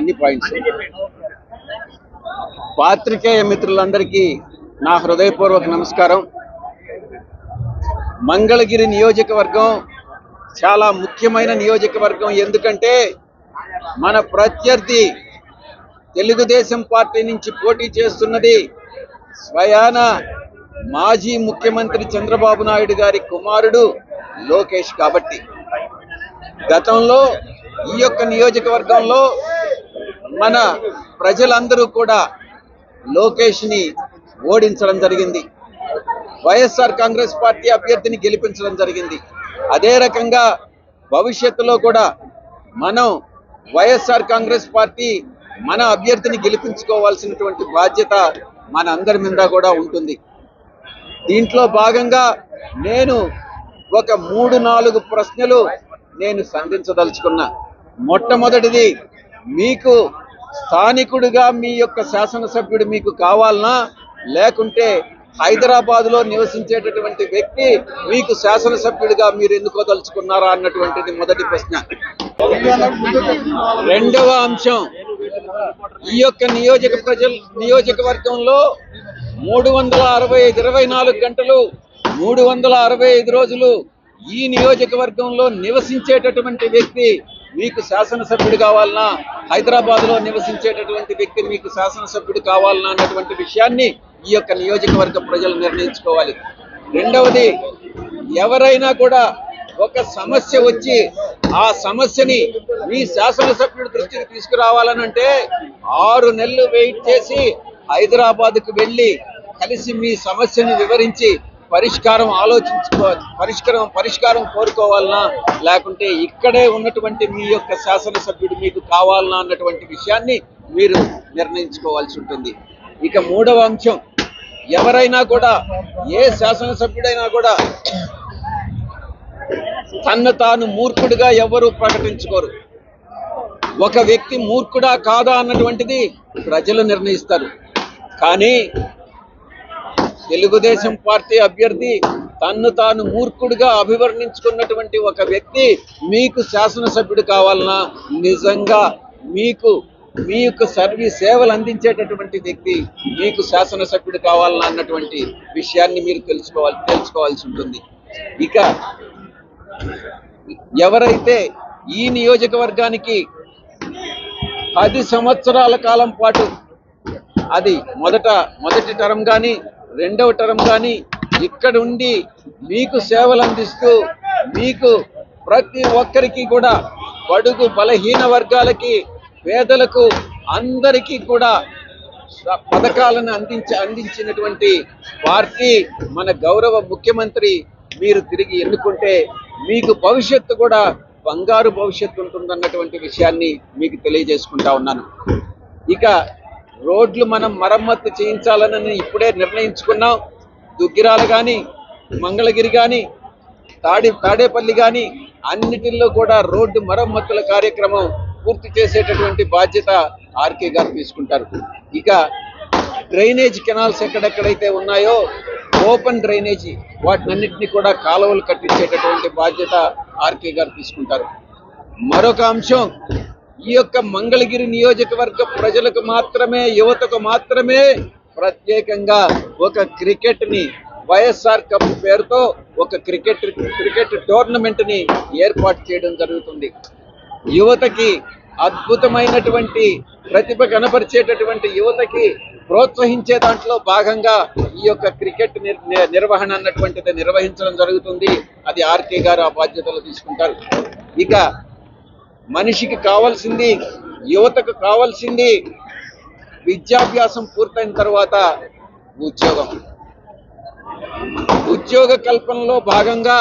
అన్ని పాయింట్స్ పాత్రికేయ మిత్రులందరికీ నా హృదయపూర్వక నమస్కారం. మంగళగిరి నియోజకవర్గం చాలా ముఖ్యమైన నియోజకవర్గం. ఎందుకంటే మన ప్రత్యర్థి తెలుగుదేశం పార్టీ నుంచి పోటీ చేస్తున్నది స్వయాన మాజీ ముఖ్యమంత్రి చంద్రబాబు నాయుడు గారి కుమారుడు లోకేష్ కాబట్టి. గతంలో ఈ యొక్క నియోజకవర్గంలో మన ప్రజలందరూ కూడా లోకేష్ని ఓడించడం జరిగింది. వైఎస్ఆర్ కాంగ్రెస్ పార్టీ అభ్యర్థిని గెలిపించడం జరిగింది. అదే రకంగా భవిష్యత్తులో కూడా మనం వైఎస్ఆర్ కాంగ్రెస్ పార్టీ మన అభ్యర్థిని గెలిపించుకోవాల్సినటువంటి బాధ్యత మన అందరి మీద కూడా ఉంటుంది. దీంట్లో భాగంగా నేను ఒక మూడు నాలుగు ప్రశ్నలు నేను సంధించదలుచుకున్నా. మొట్టమొదటిది మీకు స్థానికుడిగా మీ యొక్క శాసనసభ్యుడు మీకు కావాలనా లేకుంటే హైదరాబాద్లో నివసించేటటువంటి వ్యక్తి మీకు శాసనసభ్యుడిగా మీరు ఎన్నుకోదలుచుకున్నారా అన్నటువంటిది మొదటి ప్రశ్న. రెండవ అంశం. ఈ యొక్క నియోజక ప్రజల నియోజకవర్గంలో మూడు వందల అరవై ఐదు ఇరవై నాలుగు గంటలు మూడు వందల అరవై ఐదు రోజులు ఈ నియోజకవర్గంలో నివసించేటటువంటి వ్యక్తి మీకు శాసనసభ్యుడు కావాలన్నా హైదరాబాద్లో నివసించేటటువంటి వ్యక్తి మీకు శాసనసభ్యుడు కావాలన్నా అన్నటువంటి విషయాన్ని ఈ యొక్క నియోజకవర్గ ప్రజలు నిర్ణయించుకోవాలి. రెండవది ఎవరైనా కూడా ఒక సమస్య వచ్చి ఆ సమస్యని మీ శాసనసభ్యుడి దృష్టికి తీసుకురావాలనంటే ఆరు నెలలు వెయిట్ చేసి హైదరాబాద్కు వెళ్ళి కలిసి మీ సమస్యను వివరించి పరిష్కారం ఆలోచించుకోవాలి. పరిష్కారం పరిష్కారం కోరుకోవాలనా లేకుంటే ఇక్కడే ఉన్నటువంటి మీ యొక్క శాసనసభ్యుడు మీకు కావాలనా అన్నటువంటి విషయాన్ని మీరు నిర్ణయించుకోవాల్సి ఉంటుంది. ఇక మూడవ అంశం ఎవరైనా కూడా ఏ శాసనసభ్యుడైనా కూడా తన్ను తాను మూర్ఖుడిగా ఎవరు ప్రకటించుకోరు. ఒక వ్యక్తి మూర్ఖుడా కాదా అన్నటువంటిది ప్రజలు నిర్ణయిస్తారు. కానీ తెలుగుదేశం పార్టీ అభ్యర్థి తన్ను తాను మూర్ఖుడిగా అభివర్ణించుకున్నటువంటి ఒక వ్యక్తి మీకు శాసనసభ్యుడు కావాలన్నా నిజంగా మీకు మీ యొక్క సర్వీస్ సేవలు అందించేటటువంటి వ్యక్తి మీకు శాసనసభ్యుడు కావాలన్నా అన్నటువంటి విషయాన్ని మీరు తెలుసుకోవాలి తెలుసుకోవాల్సి ఉంటుంది. ఇక ఎవరైతే ఈ నియోజకవర్గానికి పది సంవత్సరాల కాలం పాటు అది మొదట మొదటి తరం కానీ రెండవ టర్మ్ కానీ ఇక్కడ ఉండి మీకు సేవలు అందిస్తూ మీకు ప్రతి ఒక్కరికి కూడా బడుగు బలహీన వర్గాలకి పేదలకు అందరికీ కూడా పథకాలను అందించ అందించినటువంటి పార్టీ మన గౌరవ ముఖ్యమంత్రి మీరు తిరిగి ఎన్నుకుంటే మీకు భవిష్యత్తు కూడా బంగారు భవిష్యత్తు ఉంటుందన్నటువంటి విషయాన్ని మీకు తెలియజేసుకుంటా ఉన్నాను. ఇక రోడ్లు మనం మరమ్మత్తు చేయించాలని ఇప్పుడే నిర్ణయించుకున్నాం. దుగ్గిరాలు కానీ మంగళగిరి కానీ తాడి తాడేపల్లి కానీ అన్నిటిల్లో కూడా రోడ్డు మరమ్మతుల కార్యక్రమం పూర్తి చేసేటటువంటి బాధ్యత ఆర్కే గారు తీసుకుంటారు. ఇక డ్రైనేజ్ కెనాల్స్ ఎక్కడెక్కడైతే ఉన్నాయో ఓపెన్ డ్రైనేజీ వాటినన్నింటినీ కూడా కాలువలు కట్టించేటటువంటి బాధ్యత ఆర్కే గారు తీసుకుంటారు. మరొక అంశం ఈ యొక్క మంగళగిరి నియోజకవర్గ ప్రజలకు మాత్రమే యువతకు మాత్రమే ప్రత్యేకంగా ఒక క్రికెట్ని వైఎస్ఆర్ కప్ పేరుతో ఒక క్రికెట్ క్రికెట్ టోర్నమెంట్ని ఏర్పాటు చేయడం జరుగుతుంది. యువతకి అద్భుతమైనటువంటి ప్రతిభ కనపరిచేటటువంటి యువతకి ప్రోత్సహించే దాంట్లో భాగంగా ఈ యొక్క క్రికెట్ ని- నిర్వహణ అన్నటువంటిది నిర్వహించడం జరుగుతుంది. అది ఆర్కే గారు ఆ బాధ్యతలు తీసుకుంటారు. ఇక మనిషికి కావాల్సింది యువతకు కావాల్సింది విద్యాభ్యాసం పూర్తయిన తర్వాత ఉద్యోగం. ఉద్యోగ కల్పనలో భాగంగా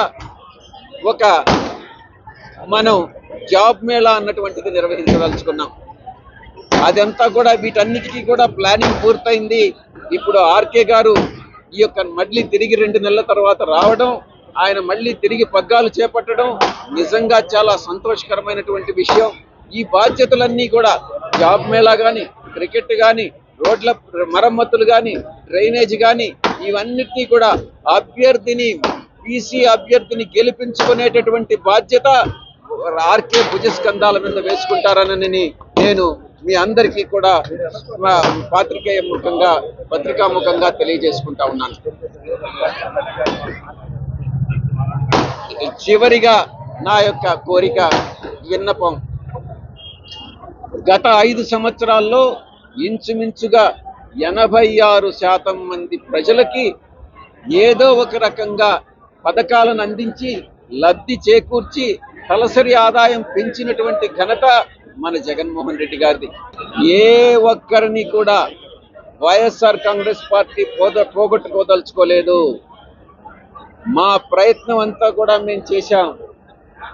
ఒక మనం జాబ్ మేళా అన్నటువంటిది నిర్వహించదలుచుకున్నాం. అదంతా కూడా వీటన్నిటికీ కూడా ప్లానింగ్ పూర్తయింది. ఇప్పుడు ఆర్కే గారు ఈ యొక్క మళ్ళీ తిరిగి రెండు నెలల తర్వాత రావడం ఆయన మళ్ళీ తిరిగి పగ్గాలు చేపట్టడం నిజంగా చాలా సంతోషకరమైనటువంటి విషయం. ఈ బాధ్యతలన్నీ కూడా జాబ్ మేళా కానీ క్రికెట్ కానీ రోడ్ల మరమ్మతులు కానీ డ్రైనేజ్ కానీ ఇవన్నిటినీ కూడా అభ్యర్థిని బీసీ అభ్యర్థిని గెలిపించుకునేటటువంటి బాధ్యత ఆర్కే భుజస్కంధాల మీద వేసుకుంటారనని నేను మీ అందరికీ కూడా పాత్రికేయ ముఖంగా పత్రికా ముఖంగా తెలియజేసుకుంటా ఉన్నాను. చివరిగా నా యొక్క కోరిక విన్నపం. గత ఐదు సంవత్సరాల్లో ఇంచుమించుగా ఎనభై ఆరు శాతం మంది ప్రజలకి ఏదో ఒక రకంగా పథకాలను అందించి లబ్ధి చేకూర్చి తలసరి ఆదాయం పెంచినటువంటి ఘనత మన జగన్మోహన్ రెడ్డి గారిది. ఏ ఒక్కరిని కూడా వైఎస్ఆర్ కాంగ్రెస్ పార్టీ పోద పోగొట్టుకోదలుచుకోలేదు. మా ప్రయత్నం అంతా కూడా మేము చేశాం.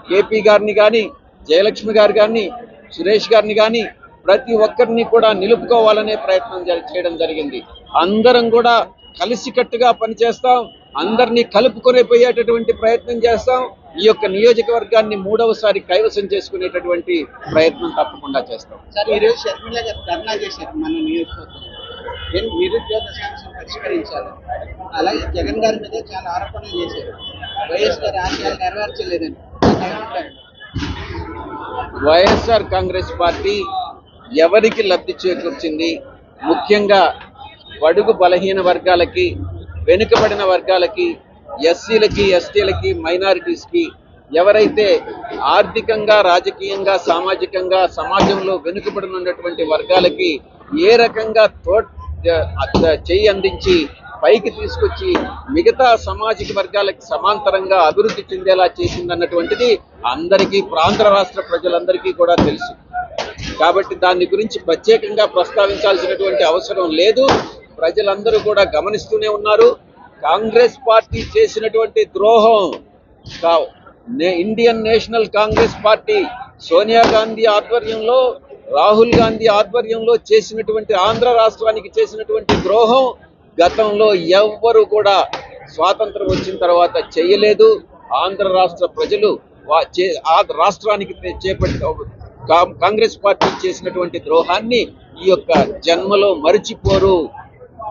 కేపీ గారిని కానీ జయలక్ష్మి గారు కానీ సురేష్ గారిని కానీ ప్రతి ఒక్కరిని కూడా నిలుపుకోవాలనే ప్రయత్నం చేయడం జరిగింది. అందరం కూడా కలిసికట్టుగా పనిచేస్తాం. అందరినీ కలుపుకొని పోయేటటువంటి ప్రయత్నం చేస్తాం. ఈ యొక్క నియోజకవర్గాన్ని మూడవసారి కైవసం చేసుకునేటటువంటి ప్రయత్నం తప్పకుండా చేస్తాం. సార్ ఈరోజు షర్మిల గారు ధర్నా చేశారు మన నియోజకవర్గం నిరుద్యోగ సమస్యను పరిష్కరించాలి. అలాగే జగన్ గారి మీద చాలా ఆరోపణలు చేశారు. వైఎస్ఆర్ ఆశయాలు నెరవేర్చలేదని. వైఎస్ఆర్ కాంగ్రెస్ పార్టీ ఎవరికి లబ్ధి చేకూర్చింది? ముఖ్యంగా బడుగు బలహీన వర్గాలకి వెనుకబడిన వర్గాలకి ఎస్సీలకి ఎస్టీలకి మైనారిటీస్కి ఎవరైతే ఆర్థికంగా రాజకీయంగా సామాజికంగా సమాజంలో వెనుకబడి ఉన్నటువంటి వర్గాలకి ఏ రకంగా తో చెయ్యి అందించి పైకి తీసుకొచ్చి మిగతా సామాజిక వర్గాలకి సమాంతరంగా అభివృద్ధి చెందేలా చేసిందన్నటువంటిది అందరికీ ప్రాంత రాష్ట్ర ప్రజలందరికీ కూడా తెలుసు. కాబట్టి దాని గురించి ప్రత్యేకంగా ప్రస్తావించాల్సినటువంటి అవసరం లేదు. ప్రజలందరూ కూడా గమనిస్తూనే ఉన్నారు. కాంగ్రెస్ పార్టీ చేసినటువంటి ద్రోహం Indian National Congress party Sonia Gandhi ఆధ్వర్యంలో రాహుల్ గాంధీ ఆధ్వర్యంలో చేసినటువంటి ఆంధ్ర రాష్ట్రానికి చేసినటువంటి ద్రోహం గతంలో ఎవ్వరు కూడా స్వాతంత్రం వచ్చిన తర్వాత చేయలేదు. ఆంధ్ర రాష్ట్ర ప్రజలు వా- చే- ఆ రాష్ట్రానికి తే- చేపట్టి కా- కాంగ్రెస్ పార్టీ చేసినటువంటి ద్రోహాన్ని ఈ యొక్క జన్మలో మరిచిపోరు.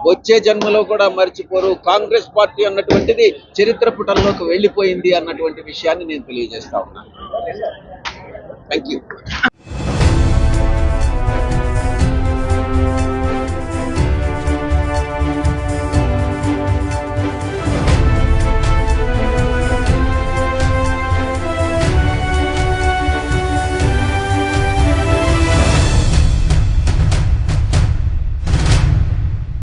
వచ్చే జన్మలో కూడా మరిచిపోరు. కాంగ్రెస్ పార్టీ అన్నటువంటిది చరిత్ర పుటంలోకి వెళ్ళిపోయింది అన్నటువంటి విషయాన్ని నేను తెలియజేస్తా ఉన్నాను. Thank you Thank you.